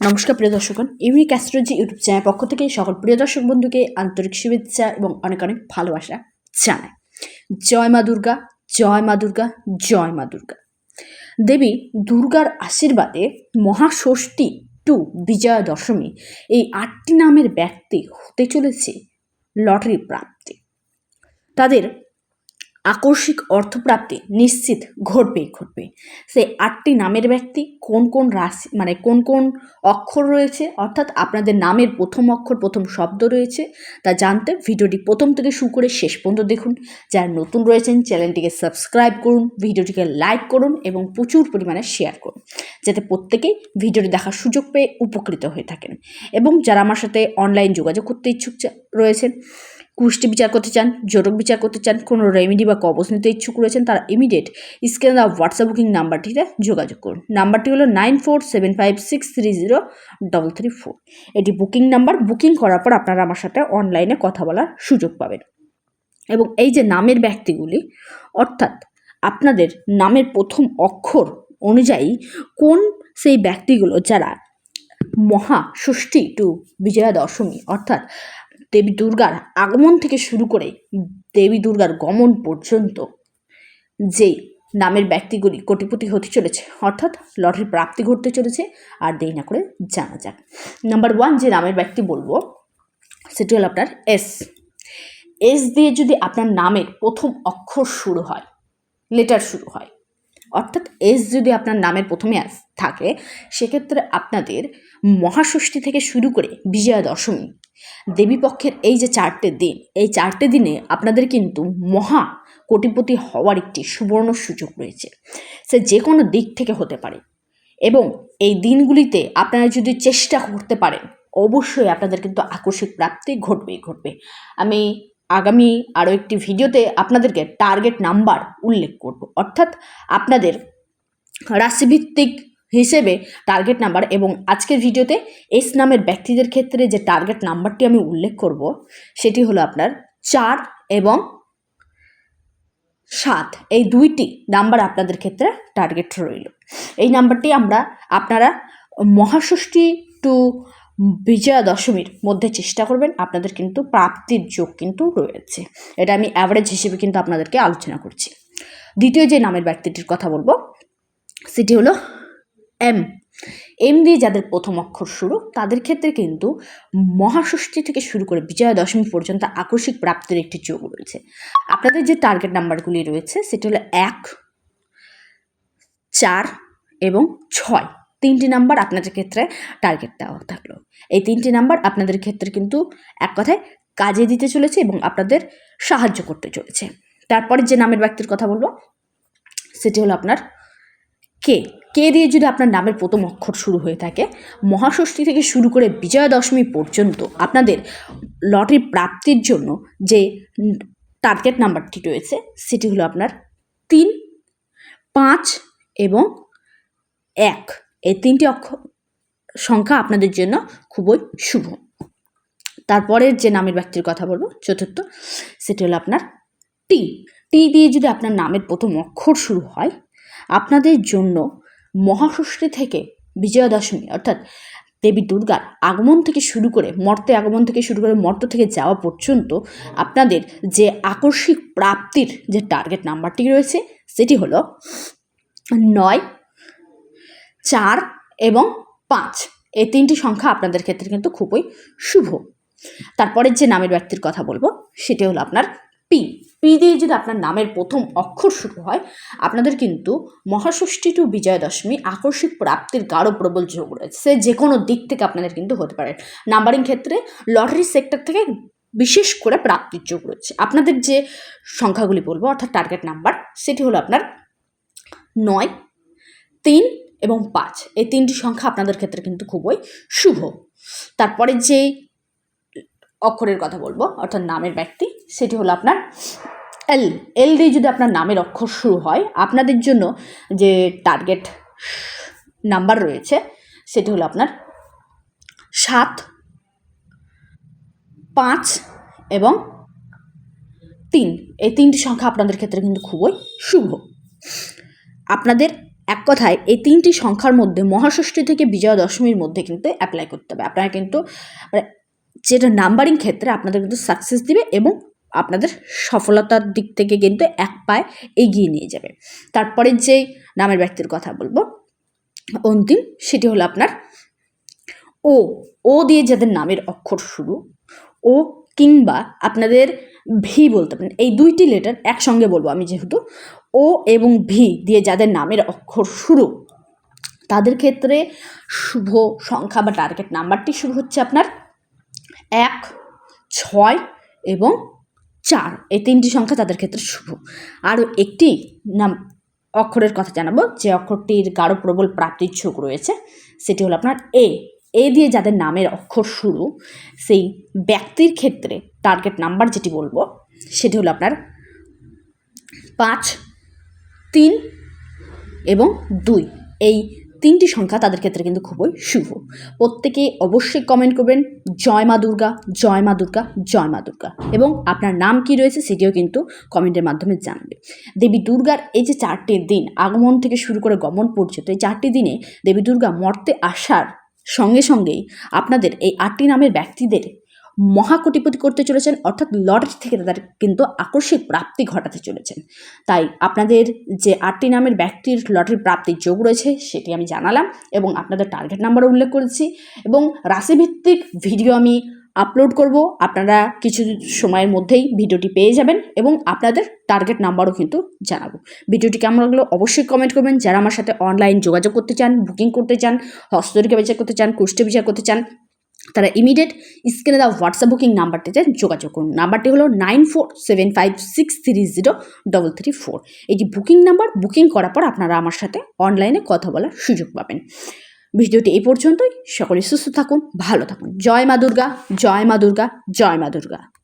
নমস্কার প্রিয় দর্শকগণ, ইউনিক অ্যাস্ট্রোলজি ইউটিউব চ্যানেল পক্ষ থেকে সকল প্রিয় দর্শক বন্ধুকে আন্তরিক শুভেচ্ছা এবং অনেক অনেক ভালোবাসা জানাই। জয় মা দুর্গা, জয় মা দুর্গা, জয় মা দুর্গা। দেবী দুর্গার আশীর্বাদে মহাষষ্ঠী টু বিজয়া দশমী এই আটটি নামের ব্যক্তি হতে চলেছে লটারি প্রাপ্তি। তাদের আকস্মিক অর্থপ্রাপ্তি নিশ্চিত ঘটবেই ঘটবে সেই আটটি নামের ব্যক্তি কোন কোন রাশি মানে কোন কোন অক্ষর রয়েছে, অর্থাৎ আপনাদের নামের প্রথম অক্ষর, প্রথম শব্দ রয়েছে, তা জানতে ভিডিওটি প্রথম থেকে শুরু করে শেষ পর্যন্ত দেখুন। যারা নতুন রয়েছেন, চ্যানেলটিকে সাবস্ক্রাইব করুন, ভিডিওটিকে লাইক করুন এবং প্রচুর পরিমাণে শেয়ার করুন, যাতে প্রত্যেকেই ভিডিওটি দেখার সুযোগ পেয়ে উপকৃত হয়ে থাকেন। এবং যারা আমার সাথে অনলাইন যোগাযোগ করতে ইচ্ছুক রয়েছেন কুষ্টি বিচার করতে চান জটক বিচার করতে চান, কোনো রেমেডি বা কবচ নিতে ইচ্ছুক রয়েছেন, তারা ইমিডিয়েট স্ক্রিনে দেওয়া হোয়াটসঅ্যাপ বুকিং নাম্বারটিতে যোগাযোগ করুন। নাম্বারটি হলো nine four seven five six three zero double three four এটি বুকিং নাম্বার বুকিং করার পর আপনারা আমার সাথে অনলাইনে কথা বলার সুযোগ পাবেন। এবং এই যে নামের ব্যক্তিগুলি, অর্থাৎ আপনাদের নামের প্রথম অক্ষর অনুযায়ী কোন সেই ব্যক্তিগুলো যারা মহা ষষ্ঠী টু বিজয়া দশমী, অর্থাৎ দেবী দুর্গার আগমন থেকে শুরু করে দেবী দুর্গার গমন পর্যন্ত যে নামের ব্যক্তিগুলি কোটিপতি হতে চলেছে, অর্থাৎ লটারি প্রাপ্তি ঘটতে চলেছে, আর দেরি না করে জানা যাক। নাম্বার ওয়ান যে নামের ব্যক্তি বলব, সেটি হল আপনার এস এস দিয়ে যদি আপনার নামের প্রথম অক্ষর শুরু হয় লেটার শুরু হয় অর্থাৎ এস যদি আপনার নামের প্রথমে থাকে, সেক্ষেত্রে আপনাদের মহাষষ্ঠী থেকে শুরু করে বিজয়া দশমী দেবীপক্ষের এই যে চারটে দিন, এই চারটে দিনে আপনাদের কিন্তু মহা কোটিপতি হওয়ার একটি সুবর্ণ সুযোগ রয়েছে। সে যে কোনো দিক থেকে হতে পারে। এবং এই দিনগুলিতে আপনারা যদি চেষ্টা করতে পারেন, অবশ্যই আপনাদের কিন্তু আকস্মিক প্রাপ্তি ঘটবেই ঘটবে। আমি আগামী আরও একটি ভিডিওতে আপনাদেরকে টার্গেট নাম্বার উল্লেখ করব। অর্থাৎ আপনাদের রাশিভিত্তিক হিসেবে টার্গেট নাম্বার এবং আজকের ভিডিওতে এস নামের ব্যক্তিদের ক্ষেত্রে যে টার্গেট নাম্বারটি আমি উল্লেখ করব, সেটি হলো আপনার চার এবং সাত। এই দুইটি নাম্বার আপনাদের ক্ষেত্রে টার্গেট রইল। এই নাম্বারটি আমরা, আপনারা মহাষষ্ঠী টু বিজয়া দশমীর মধ্যে চেষ্টা করবেন, আপনাদের কিন্তু প্রাপ্তির যোগ কিন্তু রয়েছে। এটা আমি অ্যাভারেজ হিসেবে কিন্তু আপনাদেরকে আলোচনা করছি। দ্বিতীয় যে নামের ব্যক্তিটির কথা বলব, সেটি হলো এম। এম দিয়ে যাদের প্রথম অক্ষর শুরু, তাদের ক্ষেত্রে কিন্তু মহাষষ্ঠী থেকে শুরু করে বিজয়া দশমী পর্যন্ত আকস্মিক প্রাপ্তির একটি যোগ রয়েছে। আপনাদের যে টার্গেট নাম্বারগুলি রয়েছে, সেটি হলো এক, চার এবং ছয়। তিনটি নাম্বার আপনাদের ক্ষেত্রে টার্গেট দেওয়া থাকল। এই তিনটি নাম্বার আপনাদের ক্ষেত্রে কিন্তু এক কথায় কাজে দিতে চলেছে এবং আপনাদের সাহায্য করতে চলেছে। তারপরে যে নামের ব্যক্তির কথা বলব, সেটি হলো আপনার কে। কে দিয়ে যদি আপনার নামের প্রথম অক্ষর শুরু হয়ে থাকে, মহাষষ্ঠী থেকে শুরু করে বিজয়া দশমী পর্যন্ত আপনাদের লটারি প্রাপ্তির জন্য যে টার্গেট নাম্বারটি রয়েছে, সেটি হলো আপনার তিন, পাঁচ এবং এক। তিনটি অক্ষর সংখ্যা আপনাদের জন্য খুবই শুভ। তারপরের যে নামের ব্যক্তির কথা বলব, চতুর্থ, সেটি হলো আপনার টি। টি দিয়ে যদি আপনার নামের প্রথম অক্ষর শুরু হয়, আপনাদের জন্য মহাষষ্ঠী থেকে বিজয়া দশমী অর্থাৎ দেবী দুর্গার আগমন থেকে শুরু করে মর্তে আগমন থেকে শুরু করে মর্ত থেকে যাওয়া পর্যন্ত আপনাদের যে আকস্মিক প্রাপ্তির যে টার্গেট নাম্বারটি রয়েছে, সেটি হলো নয় চার এবং পাঁচ। এই তিনটি সংখ্যা আপনাদের ক্ষেত্রে কিন্তু খুবই শুভ। তারপরের যে নামের ব্যক্তির কথা বলব, সেটি হলো আপনার পি। পি দিয়ে যদি আপনার নামের প্রথম অক্ষর শুরু হয়, আপনাদের কিন্তু মহাষষ্ঠী টু বিজয়া দশমী আকস্মিক প্রাপ্তির গাঢ় প্রবল যোগ রয়েছে। যে কোনো দিক থেকে আপনাদের কিন্তু হতে পারে। নাম্বারিং ক্ষেত্রে লটারি সেক্টর থেকে বিশেষ করে প্রাপ্তির যোগ রয়েছে। আপনাদের যে সংখ্যাগুলি বলব, অর্থাৎ টার্গেট নাম্বার সেটি হলো আপনার নয়, তিন এবং পাঁচ। এই তিনটি সংখ্যা আপনাদের ক্ষেত্রে কিন্তু খুবই শুভ। তারপরে যে অক্ষরের কথা বলব, অর্থাৎ নামের ব্যক্তি, সেটি হলো আপনার এল। এল দিয়ে যদি আপনার নামের অক্ষর শুরু হয়, আপনাদের জন্য যে টার্গেট নাম্বার রয়েছে, সেটি হলো আপনার সাত, পাঁচ এবং তিন। এই তিনটি সংখ্যা আপনাদের ক্ষেত্রে কিন্তু খুবই শুভ। আপনাদের এক কথায়, এই তিনটি সংখ্যার মধ্যে মহাষষ্ঠী থেকে বিজয়া দশমীর মধ্যে কিন্তু অ্যাপ্লাই করতে হবে। আপনারা কিন্তু মানে যেটা নাম্বারিং ক্ষেত্রে আপনাদের কিন্তু সাকসেস দিবে এবং আপনাদের সফলতার দিক থেকে কিন্তু এক পায়ে এগিয়ে নিয়ে যাবে। তারপরে যে নামের ব্যক্তির কথা বলব, অন্তিম, সেটি হলো আপনার ও। ও দিয়ে যাদের নামের অক্ষর শুরু, ও কিংবা আপনাদের ভি বলতে পারেন। এই দুইটি লেটার একসঙ্গে বলব আমি যেহেতু। ও এবং ভি দিয়ে যাদের নামের অক্ষর শুরু, তাদের ক্ষেত্রে শুভ সংখ্যা বা টার্গেট নাম্বারটি শুরু হচ্ছে আপনার এক, ছয় এবং চার। এই তিনটি সংখ্যা তাদের ক্ষেত্রে শুভ। আরও একটি নাম, অক্ষরের কথা জানাব। যে অক্ষরটির গাঢ় প্রবল প্রাপ্তির ঝোঁক রয়েছে, সেটি হলো আপনার এ এ দিয়ে যাদের নামের অক্ষর শুরু, সেই ব্যক্তির ক্ষেত্রে টার্গেট নাম্বার যেটি বলব, সেটি হলো আপনার পাঁচ, তিন এবং দুই। এই তিনটি সংখ্যা তাদের ক্ষেত্রে কিন্তু খুবই শুভ। প্রত্যেকে অবশ্যই কমেন্ট করবেন, জয় মা দুর্গা, জয় মা দুর্গা, জয় মা দুর্গা। এবং আপনার নাম কি রয়েছে সেটিও কিন্তু কমেন্টের মাধ্যমে জানবে। দেবী দুর্গার এই যে চারটি দিন আগমন থেকে শুরু করে গমন পর্যন্ত, এই চারটি দিনে দেবী দুর্গা মর্তে আসার সঙ্গে সঙ্গেই আপনাদের এই আটটি নামের ব্যক্তিদের মহাকটিপতি করতে চলেছেন, অর্থাৎ লটারি থেকে তাদের কিন্তু আকস্মিক প্রাপ্তি ঘটাতে চলেছেন। তাই আপনাদের যে আটটি নামের ব্যক্তির লটারি প্রাপ্তির যোগ রয়েছে, সেটি আমি জানালাম এবং আপনাদের টার্গেট নাম্বারও উল্লেখ করেছি এবং রাশিভিত্তিক ভিডিও আমি আপলোড করব। আপনারা কিছু সময়ের মধ্যেই ভিডিওটি পেয়ে যাবেন এবং আপনাদের টার্গেট নাম্বারও কিন্তু জানাব। ভিডিওটি কেমন লাগল অবশ্যই কমেন্ট করবেন। যারা আমার সাথে অনলাইন যোগাযোগ করতে চান বুকিং করতে চান হস্তরিকা বিচার করতে চান, কুষ্টি বিচার করতে চান, তারা ইমিডিয়েট স্ক্রিনে দেওয়া হোয়াটসঅ্যাপ বুকিং নাম্বারটিতে যোগাযোগ করুন। নাম্বারটি হলো nine four seven five six three zero double three four এটি বুকিং নাম্বার বুকিং করার পর আপনারা আমার সাথে অনলাইনে কথা বলার সুযোগ পাবেন। ভিডিওটি এই পর্যন্তই। সকলে সুস্থ থাকুন, ভালো থাকুন। জয় মা দুর্গা, জয় মা দুর্গা, জয় মা দুর্গা।